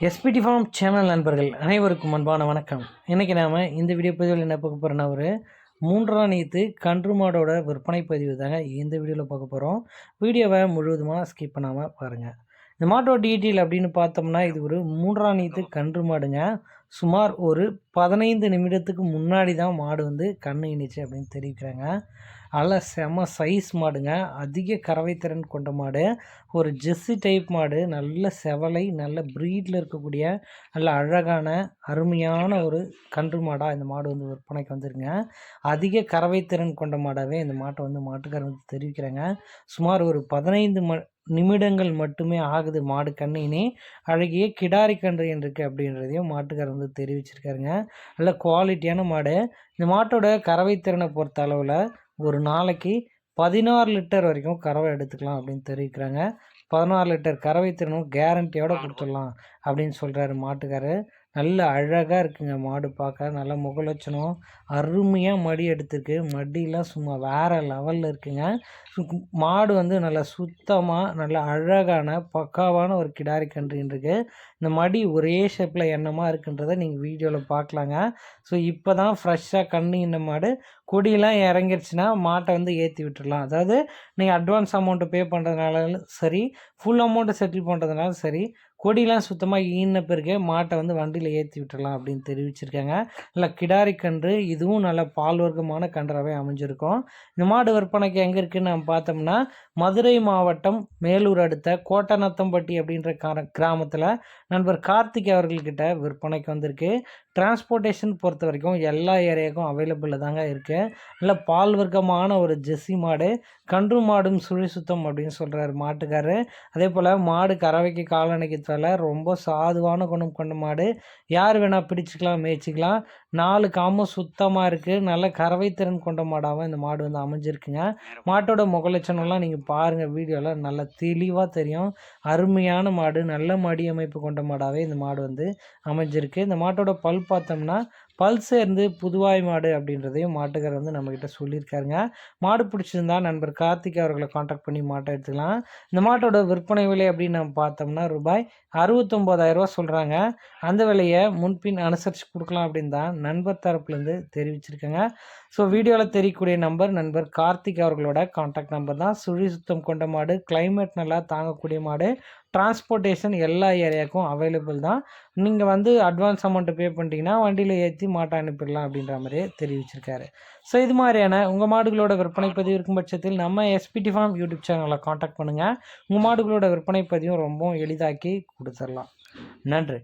SPD form channel நண்பர்கள் அனைவருக்கும் அன்பான வணக்கம். இன்றைக்கி நாம் இந்த வீடியோ பதிவில் என்ன பார்க்க போகிறோன்னா ஒரு மூன்றாம் நீத்து கன்று மாடோட விற்பனை பதிவு தாங்க இந்த வீடியோவில் பார்க்க போகிறோம் வீடியோவை முழுவதுமாக ஸ்கிப் பண்ணாமல் பாருங்கள் இந்த மாட்டோட டீட்டெயில் அப்படின்னு பார்த்தோம்னா இது ஒரு மூன்றாம் நீத்து கன்று மாடுங்க. சுமார் ஒரு பதினைந்து நிமிடத்துக்கு முன்னாடி தான் மாடு வந்து கண்ணு இணைச்சு அப்படின்னு தெரிவிக்கிறாங்க. நல்ல செம சைஸ் மாடுங்க. அதிக கறவை திறன் கொண்ட மாடு. ஒரு ஜெஸ்ஸி டைப் மாடு. நல்ல செவலை நல்ல ப்ரீடில் இருக்கக்கூடிய நல்ல அழகான அருமையான ஒரு கன்று மாடாக இந்த மாடு வந்து விற்பனைக்கு வந்துருங்க அதிக கறவை திறன் கொண்ட மாடாகவே இந்த மாட்டை வந்து மாட்டுக்காரர் வந்து தெரிவிக்கிறாங்க. சுமார் ஒரு பதினைந்து ம நிமிடங்கள் மட்டுமே ஆகுது மாடு கண்ணினே அழகிய கிடாரி கன்று இருக்குது அப்படின்றதையும் மாட்டுக்காரர் வந்து தெரிவிச்சிருக்காருங்க. நல்ல குவாலிட்டியான மாடு. இந்த மாட்டோட கறவை திறனை பொறுத்த அளவில் ஒரு நாளைக்கு பதினாறு லிட்டர் வரைக்கும் கறவை எடுத்துக்கலாம் அப்படின்னு தெரிவிக்கிறாங்க. பதினாறு லிட்டர் கறவை திறனும் கேரண்டியோட கொடுத்துடலாம் அப்படின்னு சொல்கிறாரு மாட்டுக்காரர் நல்ல அழகாக இருக்குங்க மாடு பார்க்க நல்ல முகலட்சணம். அருமையாக மடி எடுத்துருக்கு. மடியெலாம் சும்மா வேறு லெவலில் இருக்குங்க. மாடு வந்து நல்லா சுத்தமாக நல்ல அழகான பக்காவான ஒரு கிடாரி கன்றுன்றிருக்கு இருக்குது இந்த மடி ஒரே ஷேப்பில் எண்ணமாக இருக்குன்றதை நீங்கள் வீடியோவில் பார்க்கலாங்க ஸோ இப்போ தான் ஃப்ரெஷ்ஷாக கண்ணு இந்த மாடு. கொடியெலாம் இறங்கிருச்சுன்னா மாட்டை வந்து ஏற்றி விட்டுடலாம் அதாவது நீங்கள் அட்வான்ஸ் அமௌண்ட்டு பே பண்ணுறதுனால சரி ஃபுல் அமௌண்ட்டை செட்டில் பண்ணுறதுனால சரி கொடியெலாம் சுத்தமாக ஈன பிறகு மாட்டை வந்து வண்டியில் ஏற்றி விட்டுடலாம் அப்படின்னு தெரிவிச்சிருக்காங்க. நல்லா கிடாரி கன்று இதுவும் நல்ல பால் வர்க்கமான கன்றாகவே அமைஞ்சிருக்கும். இந்த மாடு விற்பனைக்கு எங்கே இருக்குதுன்னு நம்ம பார்த்தோம்னா மதுரை மாவட்டம் மேலூர் அடுத்த கோட்டநத்தம்பட்டி அப்படின்ற கிராமத்தில் நண்பர் கார்த்திக் அவர்கள்கிட்ட விற்பனைக்கு வந்திருக்கு. டிரான்ஸ்போர்ட்டேஷன் பொறுத்த வரைக்கும் எல்லா ஏரியாவுக்கும் அவைலபிளில் தாங்க இருக்குது நல்ல பால் வர்க்கமான ஒரு ஜெஸ்ஸி மாடு கன்று மாடும் சுழி சுத்தம் அப்படின்னு சொல்கிறாரு மாட்டுக்காரர் அதே போல் மாடு கறவைக்கு காலணைக்கு தலை ரொம்ப சாதுவான குணம் கொண்ட மாடு. யார் வேணால் பிடிச்சிக்கலாம் மேய்ச்சிக்கலாம். நாலு காமும் சுத்தமாக இருக்குது நல்ல கறவை திறன் கொண்ட மாடாகவும் இந்த மாடு வந்து அமைஞ்சிருக்குங்க. மாட்டோட முகலட்சணம்லாம் நீங்கள் பாருங்கள் வீடியோவில் நல்லா தெளிவாக தெரியும். அருமையான மாடு நல்ல மடி அமைப்பு கொண்ட மாடாகவே இந்த மாடு வந்து அமைஞ்சிருக்கு. இந்த மாட்டோட பல் பார்த்தோம்னா பல் சேர்ந்து புதுவாய் மாடு அப்படின்றதையும் மாட்டுக்காரர் வந்து நம்மக்கிட்ட சொல்லியிருக்காருங்க. மாடு பிடிச்சிருந்தா நண்பர் கார்த்திக் அவர்களை காண்டாக்ட் பண்ணி மாட்டை எடுத்துக்கலாம். இந்த மாட்டோட விற்பனை விலை அப்படின்னு நம்ம பார்த்தோம்னா ரூபாய் அறுபத்தொம்போதாயிரரூவா சொல்கிறாங்க அந்த விலையை முன்பின் அனுசரித்து கொடுக்கலாம் அப்படின்னு தான் நண்பர் தரப்புலேருந்து தெரிவிச்சிருக்கேங்க. ஸோ வீடியோவில் தெரியக்கூடிய நம்பர் நண்பர் கார்த்திக் அவர்களோட காண்டாக்ட் நம்பர் தான். சுழி சுத்தம் கொண்ட மாடு கிளைமேட் நல்லா தாங்கக்கூடிய மாடு. டிரான்ஸ்போர்ட்டேஷன் எல்லா ஏரியாவுக்கும் அவைலபிள் தான். நீங்கள் வந்து அட்வான்ஸ் அமௌண்ட்டை பே பண்ணிட்டீங்கன்னா வண்டியில் ஏற்றி மாட்டை அனுப்பிடலாம் அப்படின்ற மாதிரியே தெரிவிச்சிருக்காரு. ஸோ இது மாதிரியான உங்கள் மாடுகளோட விற்பனை பதிவு இருக்கும் பட்சத்தில் நம்ம எஸ்பிடி ஃபார்ம் யூடியூப் சேனலில் காண்டாக்ட் பண்ணுங்கள் உங்கள் மாடுகளோட விற்பனை பதிவும் ரொம்ப எளிதாக்கி கொடுத்துடலாம். நன்றி.